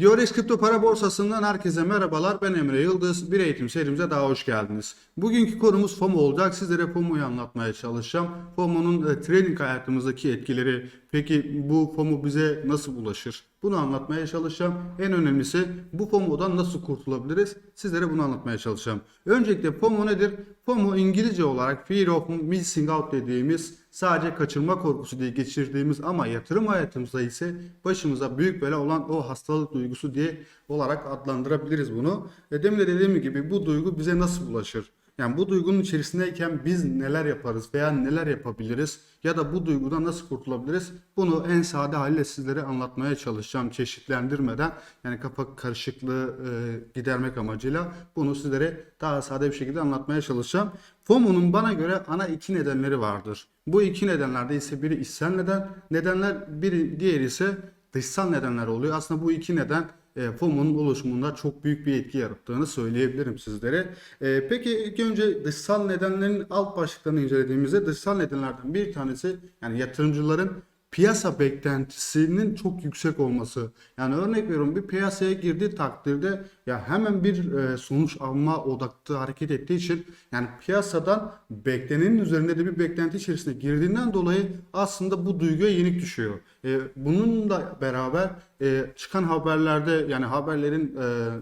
Diorex Kripto Para Borsası'ndan herkese merhabalar. Ben Emre Yıldız. Bir eğitim serimize daha hoş geldiniz. Bugünkü konumuz FOMO olacak. Sizlere FOMO'yu anlatmaya çalışacağım. FOMO'nun e, trading hayatımızdaki etkileri, peki bu FOMO bize nasıl bulaşır? Bunu anlatmaya çalışacağım. En önemlisi bu FOMO'dan nasıl kurtulabiliriz? Sizlere bunu anlatmaya çalışacağım. Öncelikle FOMO nedir? FOMO İngilizce olarak Fear of Missing Out dediğimiz sadece kaçırma korkusu diye geçirdiğimiz ama yatırım hayatımızda ise başımıza büyük bela olan o hastalık duygusu diye olarak adlandırabiliriz bunu. E demin de dediğim gibi bu duygu bize nasıl bulaşır? Yani bu duygunun içerisindeyken biz neler yaparız veya neler yapabiliriz ya da bu duygudan nasıl kurtulabiliriz? Bunu en sade haliyle sizlere anlatmaya çalışacağım çeşitlendirmeden yani kafa karışıklığı e, gidermek amacıyla bunu sizlere daha sade bir şekilde anlatmaya çalışacağım. FOMO'nun bana göre ana iki nedenleri vardır. Bu iki nedenlerde ise biri içsel neden, nedenler biri diğeri ise dışsal nedenler oluyor. Aslında bu iki neden e, FOMO'nun oluşumunda çok büyük bir etki yarattığını söyleyebilirim sizlere. E, peki ilk önce dışsal nedenlerin alt başlıklarını incelediğimizde dışsal nedenlerden bir tanesi yani yatırımcıların piyasa beklentisinin çok yüksek olması. Yani örnek veriyorum bir piyasaya girdiği takdirde ya hemen bir e, sonuç alma odaklı hareket ettiği için yani piyasadan beklenenin üzerinde de bir beklenti içerisine girdiğinden dolayı aslında bu duyguya yenik düşüyor. E, bununla beraber e, çıkan haberlerde yani haberlerin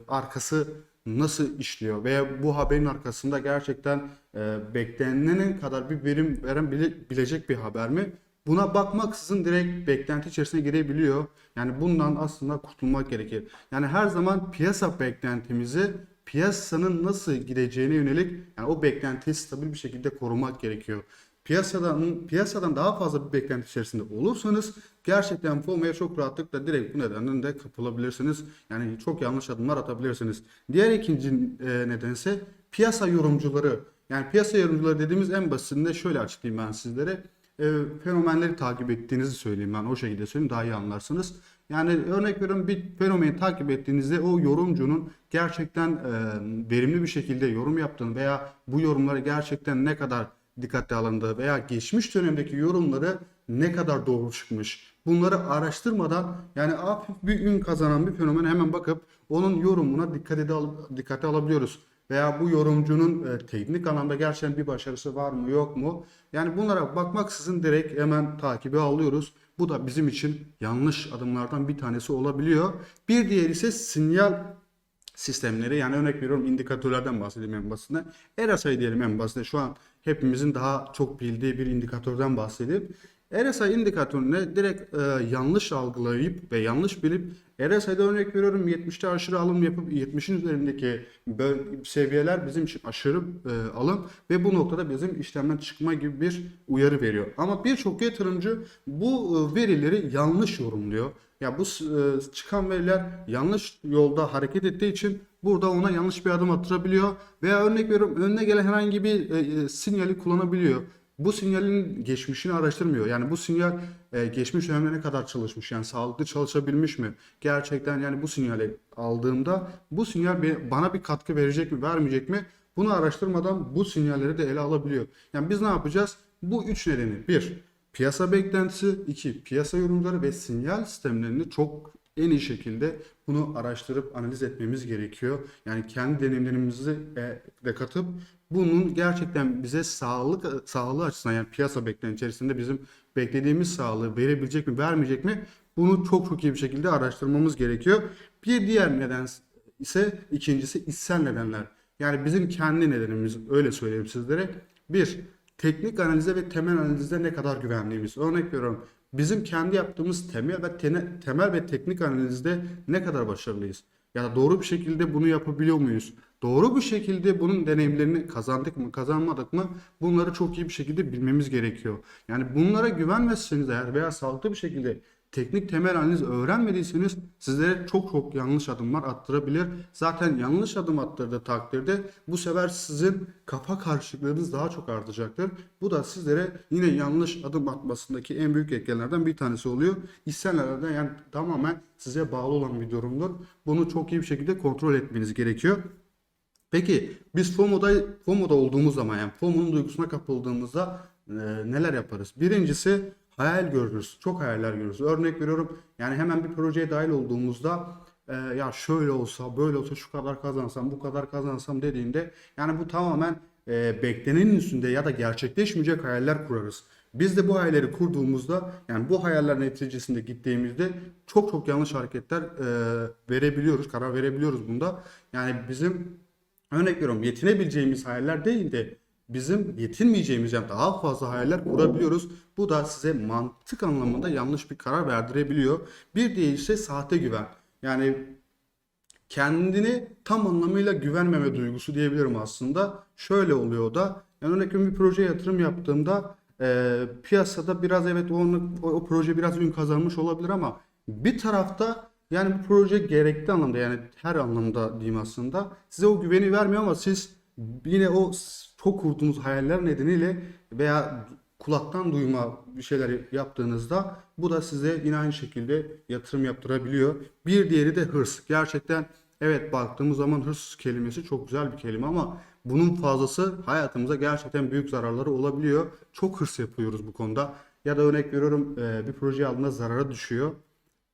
arkası nasıl işliyor veya bu haberin arkasında gerçekten e, beklenenin kadar bir verim veren bile- bilecek bir haber mi? Buna bakmaksızın direkt beklenti içerisine girebiliyor. Yani bundan aslında kurtulmak gerekir. Yani her zaman piyasa beklentimizi piyasanın nasıl gideceğine yönelik yani o beklentiyi stabil bir şekilde korumak gerekiyor. Piyasadan piyasadan daha fazla bir beklenti içerisinde olursanız gerçekten FOMO'ya çok rahatlıkla direkt bu nedenden de kapılabilirsiniz. Yani çok yanlış adımlar atabilirsiniz. Diğer ikinci e, nedense piyasa yorumcuları. Yani piyasa yorumcuları dediğimiz en basitinde şöyle açıklayayım ben sizlere e, fenomenleri takip ettiğinizi söyleyeyim ben o şekilde söyleyeyim daha iyi anlarsınız. Yani örnek veriyorum bir fenomeni takip ettiğinizde o yorumcunun gerçekten e, verimli bir şekilde yorum yaptığını veya bu yorumları gerçekten ne kadar dikkate alındığı veya geçmiş dönemdeki yorumları ne kadar doğru çıkmış. Bunları araştırmadan yani hafif bir ün kazanan bir fenomen hemen bakıp onun yorumuna dikkate, al dikkate alabiliyoruz veya bu yorumcunun e, teknik anlamda gerçekten bir başarısı var mı yok mu? Yani bunlara bakmaksızın direkt hemen takibi alıyoruz. Bu da bizim için yanlış adımlardan bir tanesi olabiliyor. Bir diğeri ise sinyal sistemleri yani örnek veriyorum indikatörlerden bahsedeyim en basitinden. RSI diyelim en basitinden şu an hepimizin daha çok bildiği bir indikatörden bahsedeyim. RSI indikatörüne direkt e, yanlış algılayıp ve yanlış bilip RSI'de örnek veriyorum 70'te aşırı alım yapıp 70'in üzerindeki seviyeler bizim için aşırı e, alım ve bu noktada bizim işlemden çıkma gibi bir uyarı veriyor. Ama birçok yatırımcı bu e, verileri yanlış yorumluyor. Ya bu e, çıkan veriler yanlış yolda hareket ettiği için burada ona yanlış bir adım attırabiliyor veya örnek veriyorum önüne gelen herhangi bir e, e, sinyali kullanabiliyor. Bu sinyalin geçmişini araştırmıyor. Yani bu sinyal e, geçmiş dönemde ne kadar çalışmış? Yani sağlıklı çalışabilmiş mi? Gerçekten yani bu sinyali aldığımda bu sinyal bana bir katkı verecek mi, vermeyecek mi? Bunu araştırmadan bu sinyalleri de ele alabiliyor. Yani biz ne yapacağız? Bu üç nedeni. Bir, piyasa beklentisi. iki piyasa yorumları ve sinyal sistemlerini çok en iyi şekilde bunu araştırıp analiz etmemiz gerekiyor. Yani kendi deneyimlerimizi e, de katıp bunun gerçekten bize sağlık sağlığı açısından yani piyasa beklenti içerisinde bizim beklediğimiz sağlığı verebilecek mi vermeyecek mi bunu çok çok iyi bir şekilde araştırmamız gerekiyor. Bir diğer neden ise ikincisi içsel nedenler. Yani bizim kendi nedenimiz öyle söyleyeyim sizlere. Bir, teknik analize ve temel analize ne kadar güvenliğimiz. Örnek veriyorum. Bizim kendi yaptığımız temel ve tene- temel ve teknik analizde ne kadar başarılıyız? Ya da doğru bir şekilde bunu yapabiliyor muyuz? Doğru bir şekilde bunun deneyimlerini kazandık mı, kazanmadık mı? Bunları çok iyi bir şekilde bilmemiz gerekiyor. Yani bunlara güvenmezseniz eğer veya sağlıklı bir şekilde teknik temel analiz öğrenmediyseniz sizlere çok çok yanlış adımlar attırabilir. Zaten yanlış adım attırdığı takdirde bu sefer sizin kafa karışıklığınız daha çok artacaktır. Bu da sizlere yine yanlış adım atmasındaki en büyük etkenlerden bir tanesi oluyor. İstenlerden yani tamamen size bağlı olan bir durumdur. Bunu çok iyi bir şekilde kontrol etmeniz gerekiyor. Peki biz FOMO'da FOMO'da olduğumuz zaman yani FOMO'nun duygusuna kapıldığımızda e, neler yaparız? Birincisi hayal görürüz. Çok hayaller görürüz. Örnek veriyorum yani hemen bir projeye dahil olduğumuzda e, ya şöyle olsa böyle olsa şu kadar kazansam bu kadar kazansam dediğinde yani bu tamamen e, beklenenin üstünde ya da gerçekleşmeyecek hayaller kurarız. Biz de bu hayalleri kurduğumuzda yani bu hayaller neticesinde gittiğimizde çok çok yanlış hareketler e, verebiliyoruz, karar verebiliyoruz bunda. Yani bizim örnek veriyorum yetinebileceğimiz hayaller değil de bizim yetinmeyeceğimiz yani daha fazla hayaller kurabiliyoruz. Bu da size mantık anlamında yanlış bir karar verdirebiliyor. Bir diğeri ise sahte güven. Yani kendini tam anlamıyla güvenmeme duygusu diyebilirim aslında. Şöyle oluyor da. Yani örnek bir projeye yatırım yaptığımda e, piyasada biraz evet o, o, o proje biraz ün kazanmış olabilir ama bir tarafta yani bu proje gerekli anlamda yani her anlamda diyeyim aslında size o güveni vermiyor ama siz yine o çok kurduğunuz hayaller nedeniyle veya kulaktan duyma bir şeyler yaptığınızda bu da size yine aynı şekilde yatırım yaptırabiliyor. Bir diğeri de hırs. Gerçekten evet baktığımız zaman hırs kelimesi çok güzel bir kelime ama bunun fazlası hayatımıza gerçekten büyük zararları olabiliyor. Çok hırs yapıyoruz bu konuda. Ya da örnek veriyorum bir proje aldığında zarara düşüyor.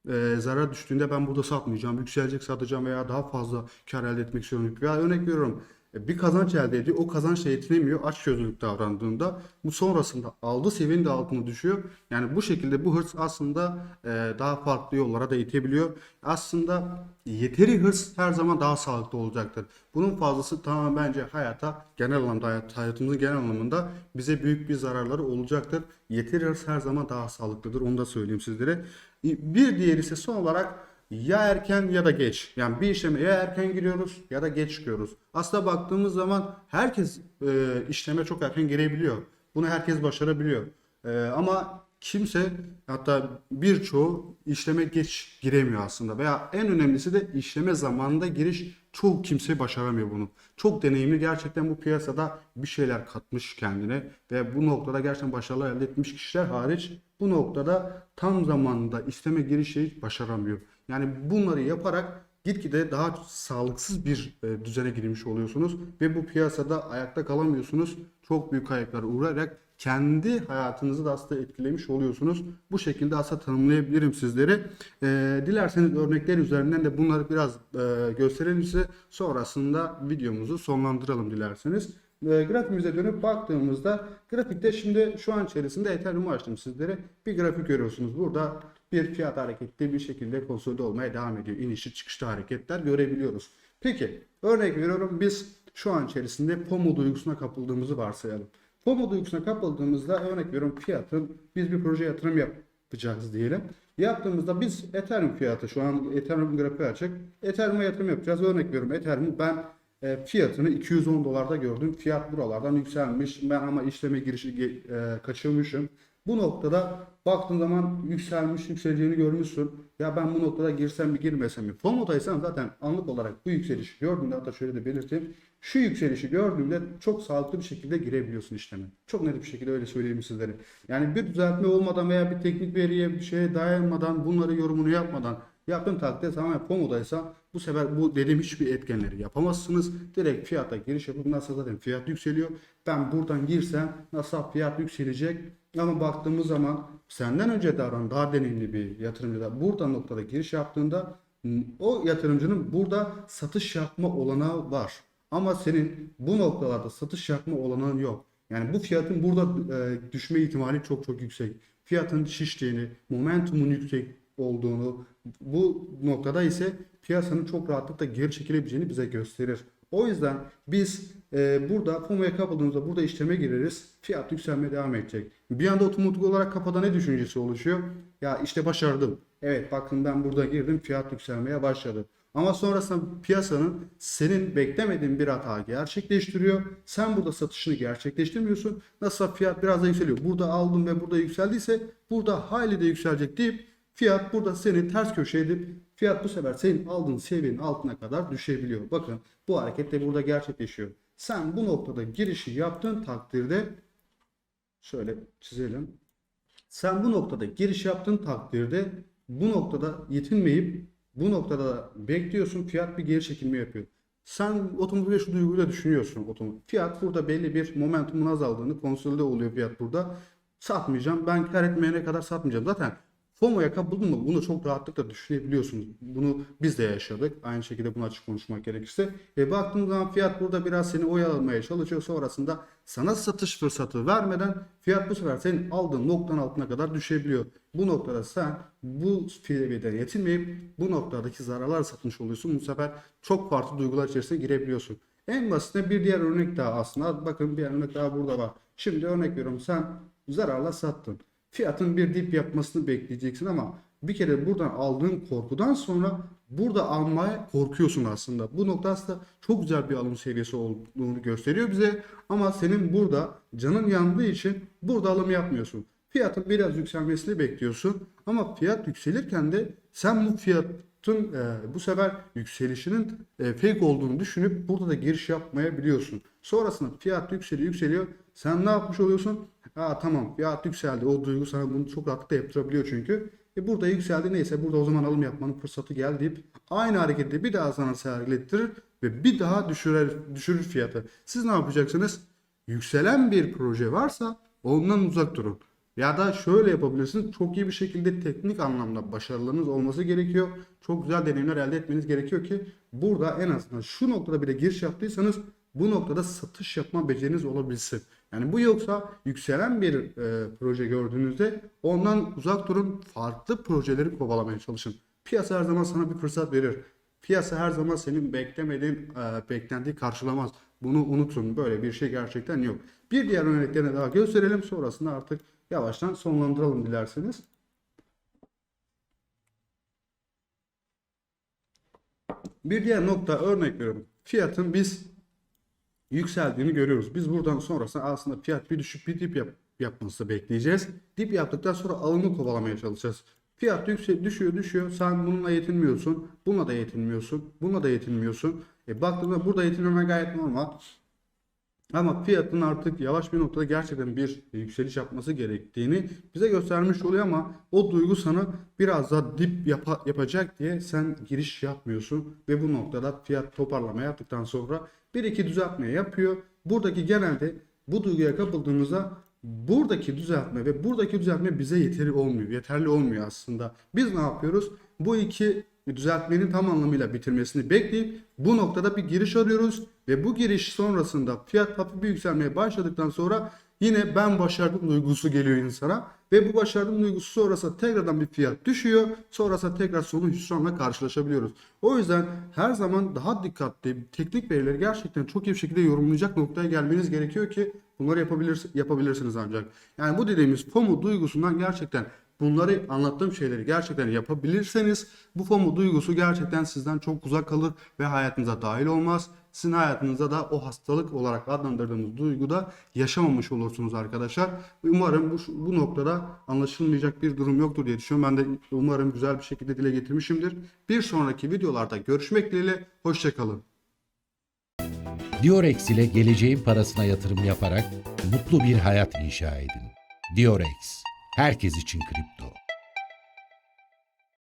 E, zarar düştüğünde ben burada satmayacağım, yükselecek satacağım veya daha fazla kar elde etmek istiyorum. Veya örnek veriyorum bir kazanç elde ediyor. O kazançla yetinemiyor. Açgözlülük davrandığında bu sonrasında aldığı seviyenin de altına düşüyor. Yani bu şekilde bu hırs aslında e, daha farklı yollara da itebiliyor. Aslında yeteri hırs her zaman daha sağlıklı olacaktır. Bunun fazlası tamamen bence hayata genel anlamda hayat, hayatımızın genel anlamında bize büyük bir zararları olacaktır. Yeteri hırs her zaman daha sağlıklıdır. Onu da söyleyeyim sizlere. Bir diğeri ise son olarak ya erken ya da geç. Yani bir işleme ya erken giriyoruz ya da geç çıkıyoruz. Aslında baktığımız zaman herkes e, işleme çok erken girebiliyor. Bunu herkes başarabiliyor. E, ama kimse hatta birçoğu işleme geç giremiyor aslında. Veya en önemlisi de işleme zamanında giriş çoğu kimse başaramıyor bunu. Çok deneyimli gerçekten bu piyasada bir şeyler katmış kendine ve bu noktada gerçekten başarılar elde etmiş kişiler hariç bu noktada tam zamanında isteme girişi başaramıyor. Yani bunları yaparak gitgide daha sağlıksız bir e, düzene girmiş oluyorsunuz ve bu piyasada ayakta kalamıyorsunuz. Çok büyük kayıplara uğrayarak kendi hayatınızı da aslında etkilemiş oluyorsunuz. Bu şekilde aslında tanımlayabilirim sizlere. E, dilerseniz örnekler üzerinden de bunları biraz e, gösterelim size. Sonrasında videomuzu sonlandıralım dilerseniz. E, grafiğimize dönüp baktığımızda grafikte şimdi şu an içerisinde Ethereum'u açtım sizlere. Bir grafik görüyorsunuz. Burada bir fiyat hareketli bir şekilde konsolide olmaya devam ediyor. İnişli çıkışlı hareketler görebiliyoruz. Peki örnek veriyorum biz şu an içerisinde FOMO duygusuna kapıldığımızı varsayalım. FOMO duygusuna kapıldığımızda örnek veriyorum fiyatın biz bir proje yatırım yapacağız diyelim. Yaptığımızda biz Ethereum fiyatı şu an Ethereum grafiği açık. Ethereum'a yatırım yapacağız. Örnek veriyorum Ethereum'u ben e, fiyatını 210 dolarda gördüm. Fiyat buralardan yükselmiş. Ben ama işleme girişi e, kaçırmışım. Bu noktada baktığın zaman yükselmiş, yükseleceğini görmüşsün. Ya ben bu noktada girsem mi girmesem mi? FOMO'daysan zaten anlık olarak bu yükselişi gördüğünde hatta şöyle de belirteyim. Şu yükselişi gördüğünde çok sağlıklı bir şekilde girebiliyorsun işleme. Çok net bir şekilde öyle söyleyeyim sizlere. Yani bir düzeltme olmadan veya bir teknik veriye bir şeye dayanmadan bunları yorumunu yapmadan yaptığın takdirde tamamen FOMO'daysa bu sefer bu dediğim hiçbir etkenleri yapamazsınız. Direkt fiyata giriş yapıp nasıl zaten fiyat yükseliyor. Ben buradan girsem nasıl fiyat yükselecek ama baktığımız zaman senden önce davranan daha deneyimli bir yatırımcı da burada noktada giriş yaptığında o yatırımcının burada satış yapma olanağı var. Ama senin bu noktalarda satış yapma olanağın yok. Yani bu fiyatın burada e, düşme ihtimali çok çok yüksek. Fiyatın şiştiğini, momentumun yüksek olduğunu, bu noktada ise piyasanın çok rahatlıkla geri çekilebileceğini bize gösterir. O yüzden biz e, burada FOMO'ya kapıldığımızda burada işleme gireriz. Fiyat yükselmeye devam edecek. Bir anda otomatik olarak kafada ne düşüncesi oluşuyor? Ya işte başardım. Evet bakın ben burada girdim fiyat yükselmeye başladı. Ama sonrasında piyasanın senin beklemediğin bir hata gerçekleştiriyor. Sen burada satışını gerçekleştirmiyorsun. Nasıl fiyat biraz da yükseliyor. Burada aldım ve burada yükseldiyse burada hayli de yükselecek deyip fiyat burada seni ters köşe edip fiyat bu sefer senin aldığın seviyenin altına kadar düşebiliyor. Bakın bu hareket de burada gerçekleşiyor. Sen bu noktada girişi yaptığın takdirde şöyle çizelim. Sen bu noktada giriş yaptığın takdirde bu noktada yetinmeyip bu noktada bekliyorsun fiyat bir geri çekilme yapıyor. Sen otomobile şu duyguyla düşünüyorsun. Otomobil. Fiyat burada belli bir momentumun azaldığını konsolide oluyor fiyat burada. Satmayacağım. Ben kar etmeyene kadar satmayacağım. Zaten FOMO'ya kapıldın mı bunu çok rahatlıkla düşünebiliyorsunuz. Bunu biz de yaşadık. Aynı şekilde bunu açık konuşmak gerekirse. E baktığın zaman fiyat burada biraz seni oyalamaya çalışıyor. Sonrasında sana satış fırsatı vermeden fiyat bu sefer senin aldığın noktanın altına kadar düşebiliyor. Bu noktada sen bu seviyeden yetinmeyip bu noktadaki zararlar satmış oluyorsun. Bu sefer çok farklı duygular içerisine girebiliyorsun. En basitinde bir diğer örnek daha aslında. Bakın bir örnek daha burada var. Şimdi örnek veriyorum sen zararla sattın. Fiyatın bir dip yapmasını bekleyeceksin ama bir kere buradan aldığın korkudan sonra burada almaya korkuyorsun aslında. Bu nokta aslında çok güzel bir alım seviyesi olduğunu gösteriyor bize. Ama senin burada canın yandığı için burada alım yapmıyorsun. Fiyatın biraz yükselmesini bekliyorsun. Ama fiyat yükselirken de sen bu fiyatın e, bu sefer yükselişinin e, fake olduğunu düşünüp burada da giriş yapmayabiliyorsun. Sonrasında fiyat yükseliyor yükseliyor. Sen ne yapmış oluyorsun? Aa tamam fiyat yükseldi. O duygu sana bunu çok rahatlıkla yaptırabiliyor çünkü. E burada yükseldi neyse burada o zaman alım yapmanın fırsatı geldi deyip aynı hareketi bir daha sana sergilettirir ve bir daha düşürür, düşürür fiyatı. Siz ne yapacaksınız? Yükselen bir proje varsa ondan uzak durun. Ya da şöyle yapabilirsiniz. Çok iyi bir şekilde teknik anlamda başarılarınız olması gerekiyor. Çok güzel deneyimler elde etmeniz gerekiyor ki burada en azından şu noktada bile giriş yaptıysanız bu noktada satış yapma beceriniz olabilsin. Yani bu yoksa yükselen bir e, proje gördüğünüzde ondan uzak durun. Farklı projeleri kovalamaya çalışın. Piyasa her zaman sana bir fırsat verir. Piyasa her zaman senin beklemediğin, e, beklentiyi karşılamaz. Bunu unutun. Böyle bir şey gerçekten yok. Bir diğer örneklerini daha gösterelim. Sonrasında artık yavaştan sonlandıralım dilerseniz. Bir diğer nokta örnek veriyorum. Fiyatın biz yükseldiğini görüyoruz. Biz buradan sonrasında aslında fiyat bir düşüp bir dip yap, yapması bekleyeceğiz. Dip yaptıktan sonra alımı kovalamaya çalışacağız. Fiyat yüksek, düşüyor düşüyor. Sen bununla yetinmiyorsun. Bununla da yetinmiyorsun. Bununla da yetinmiyorsun. E baktığında burada yetinmemen gayet normal. Ama fiyatın artık yavaş bir noktada gerçekten bir yükseliş yapması gerektiğini bize göstermiş oluyor ama o duygu sana biraz daha dip yapa- yapacak diye sen giriş yapmıyorsun ve bu noktada fiyat toparlama yaptıktan sonra bir iki düzeltme yapıyor. Buradaki genelde bu duyguya kapıldığımızda buradaki düzeltme ve buradaki düzeltme bize yeteri olmuyor. Yeterli olmuyor aslında. Biz ne yapıyoruz? Bu iki düzeltmenin tam anlamıyla bitirmesini bekleyip bu noktada bir giriş arıyoruz ve bu giriş sonrasında fiyat hafif bir yükselmeye başladıktan sonra yine ben başardım duygusu geliyor insana ve bu başardım duygusu sonrasında tekrardan bir fiyat düşüyor. Sonrasında tekrar sonu hüsranla karşılaşabiliyoruz. O yüzden her zaman daha dikkatli teknik verileri gerçekten çok iyi bir şekilde yorumlayacak noktaya gelmeniz gerekiyor ki bunları yapabilir, yapabilirsiniz ancak. Yani bu dediğimiz FOMO duygusundan gerçekten bunları anlattığım şeyleri gerçekten yapabilirseniz bu FOMO duygusu gerçekten sizden çok uzak kalır ve hayatınıza dahil olmaz. Sizin hayatınızda da o hastalık olarak adlandırdığımız duyguda yaşamamış olursunuz arkadaşlar. Umarım bu, bu noktada anlaşılmayacak bir durum yoktur diye düşünüyorum. Ben de umarım güzel bir şekilde dile getirmişimdir. Bir sonraki videolarda görüşmek dileğiyle. Hoşçakalın. Diorex ile geleceğin parasına yatırım yaparak mutlu bir hayat inşa edin. Diorex, herkes için kripto.